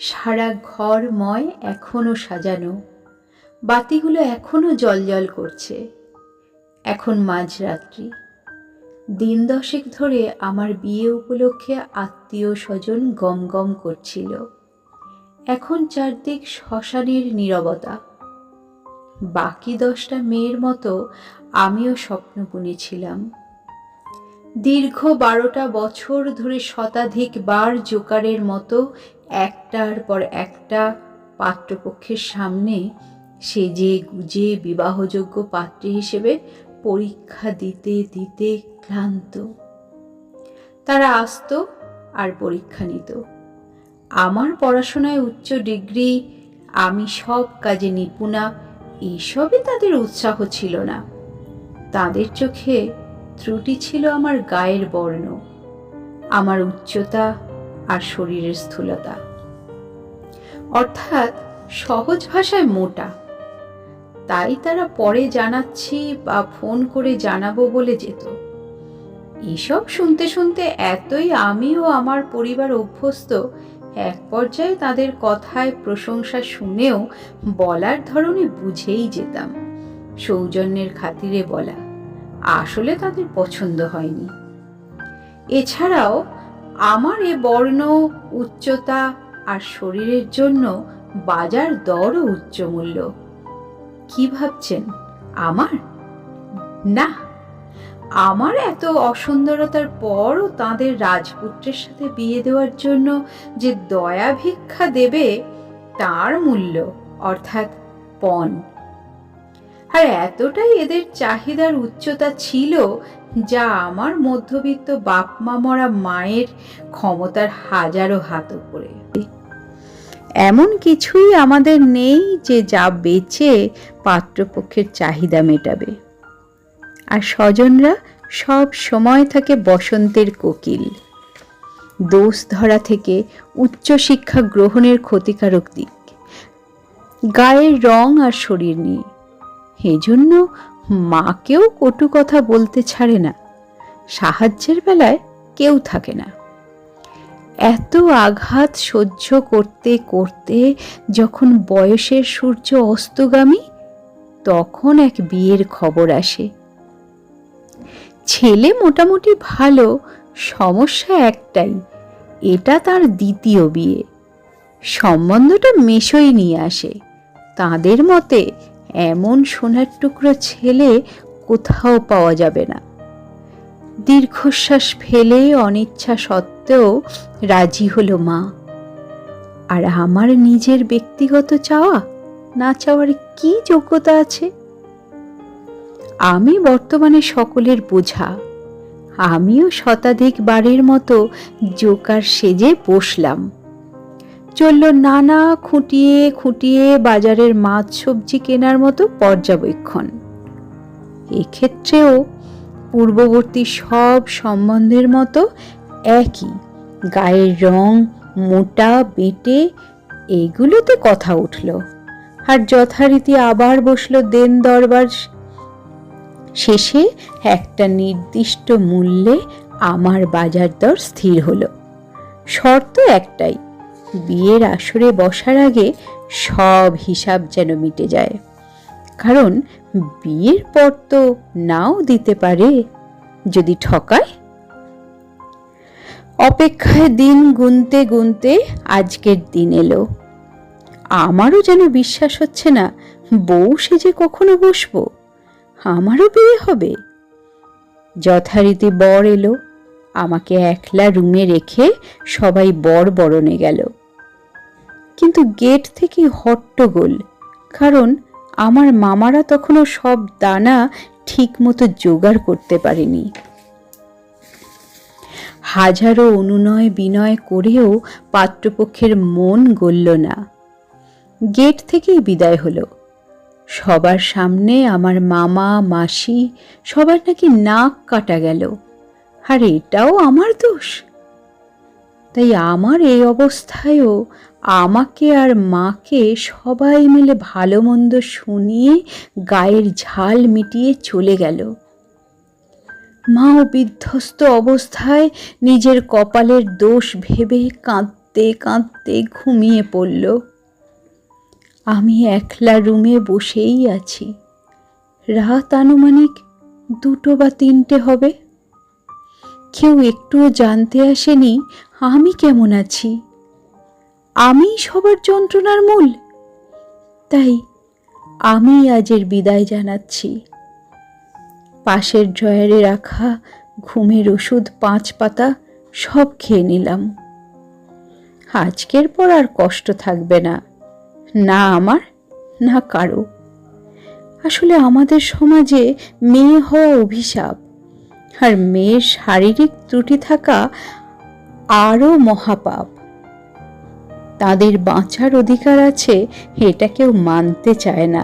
সারা ঘরময় এখনও সাজানো। বাতিগুলো এখনও জলজল করছে। এখন মাঝরাত্রি। দিন দশেক ধরে আমার বিয়ে উপলক্ষে আত্মীয় স্বজন গম গম করছিল। এখন চারদিক শ্মশানের নীরবতা। বাকি দশটা মেয়ের মতো আমিও স্বপ্ন বুনেছিলাম দীর্ঘ বারোটা বছর ধরে শতাধিক বার জোকারের মতো একটার পর একটা পাত্রপক্ষের সামনে সে সেজে গুজে বিবাহযোগ্য পাত্রী হিসেবে পরীক্ষা দিতে দিতে ক্লান্ত। তারা আসতো আর পরীক্ষা নিত। আমার পড়াশোনায় উচ্চ ডিগ্রি, আমি সব কাজে নিপুণা এইসবে তাদের উৎসাহ ছিল না। তাদের চোখে ত্রুটি ছিল আমার গায়ের বর্ণ। আমার উচ্চতা আর শরীরের স্থূলতা। অর্থাৎ সহজ ভাষায় মোটা। তাই তারা পরে জানাচ্ছি বা ফোন করে জানাব বলে যেত। এসব শুনতে শুনতে এতই আমি ও আমার পরিবার অভ্যস্ত, এক পর্যায়ে তাদের কথায় প্রশংসা শুনেও বলার ধরনে বুঝেই যেতাম। সৌজন্যের খাতিরে বলা, আসলে তাদের পছন্দ হয়নি। এছাড়াও আমার এ বর্ণ, উচ্চতা আর শরীরের জন্য বাজার দরও উচ্চমূল্য কি ভাবছেন, আমার? না, আমার এত অসুন্দরতার পরও তাদের রাজপুত্রের সাথে বিয়ে দেওয়ার জন্য যে দয়া ভিক্ষা দেবে, তার মূল্য, অর্থাৎ পণ। আর এতটাই এদের চাহিদার উচ্চতা ছিল যা আমার মধ্যবিত্ত বাপ মা মরা মায়ের ক্ষমতার হাজারো হাত উপরে। এমন কিছুই আমাদের নেই যে যা বেচে পাত্রপক্ষের চাহিদা মেটাবে। আর স্বজনরা সব সময় থাকে বসন্তের কোকিল। দোষ ধরা থেকে উচ্চশিক্ষা গ্রহণের ক্ষতিকারক দিক। গায়ের রং আর শরীর নিয়ে। এজন্য মাকেও কটু কথা বলতে ছাড়ে না। সাহায্যের বেলায় কেউ থাকে না। এত আঘাত সহ্য করতে করতে যখন বয়সের সূর্য অস্তগামী, তখন এক বিয়ের খবর আসে। ছেলে মোটামুটি ভালো, সমস্যা একটাই, এটা তার দ্বিতীয় বিয়ে। সম্বন্ধটা মেশই নিয়ে আসে। তাদের মতে এমন সোনার টুকরো ছেলে কোথাও পাওয়া যাবে না। দীর্ঘশ্বাস ফেলে অনিচ্ছা সত্ত্বেও রাজি হলো মা। আর আমার নিজের ব্যক্তিগত চাওয়া না চাওয়ার কি যোগ্যতা আছে? আমি বর্তমানে সকলের বোঝা। আমিও শতাধিক বারের মতো জোকার সেজে বসলাম। চলল নানা খুঁটিয়ে খুঁটিয়ে বাজারের মাছ সবজি কেনার মতো পর্যবেক্ষণ। এক্ষেত্রেও পূর্ববর্তী সব সম্বন্ধের মতো একই, গায়ের রং মোটা, বেটে এগুলোতে কথা উঠল। আর যথারীতি আবার বসল দেন দরবার শেষে একটা নির্দিষ্ট মূল্যে আমার বাজার দর স্থির হলো। শর্ত একটাই বিয়ের আসরে বসার আগে সব হিসাব যেন মিটে যায়। কারণ বিয়ের পর তো নাও দিতে পারে, যদি ঠকায়। অপেক্ষায় দিন গুনতে গুনতে আজকের দিন এলো। আমারও যেন বিশ্বাস হচ্ছে না, বউ সেজে কখনো বসবো, আমারও বিয়ে হবে। যথারীতি বর এলো, আমাকে একলা রুমে রেখে সবাই বর বরণে গেল। কিন্তু গেট থেকে হট্টগোল। কারণ আমার মামারা তখনও সব দানা ঠিক মতো জোগাড় করতে পারেনি। হাজারো অনুনয় বিনয় করেও পাত্রপক্ষের মন গলল না। গেট থেকেই বিদায় হলো। সবার সামনে আমার মামা, মাসি সবার নাকি নাক কাটা গেল। আর এটাও আমার দোষ। তাই আমার এই অবস্থায়ও আমাকে আর মাকে সবাই মিলে ভালো মন্দ শুনিয়ে গায়ের ঝাল মিটিয়ে চলে গেল। মাও বিধ্বস্ত অবস্থায় নিজের কপালের দোষ ভেবে কাঁদতে কাঁদতে ঘুমিয়ে পড়ল। আমি একলা রুমে বসেই আছি। রাত আনুমানিক দুটো বা তিনটে হবে। কেউ একটুও জানতে আসেনি আমি কেমন আছি। আমি সবার যন্ত্রণার মূল। তাই আমি আজের বিদায় জানাচ্ছি। পাশের ড্রয়ারে রাখা ঘুমের ওষুধ পাঁচ পাতা সব খেয়ে নিলাম। আজকের পর আর কষ্ট থাকবে না না আমার, না কারও। আসলে আমাদের সমাজে মেয়ে হওয়া অভিশাপ আর মেয়ের শারীরিক ত্রুটি থাকা আরও মহাপাপ। তাদের বাঁচার অধিকার আছে এটা কেউ মানতে চায় না।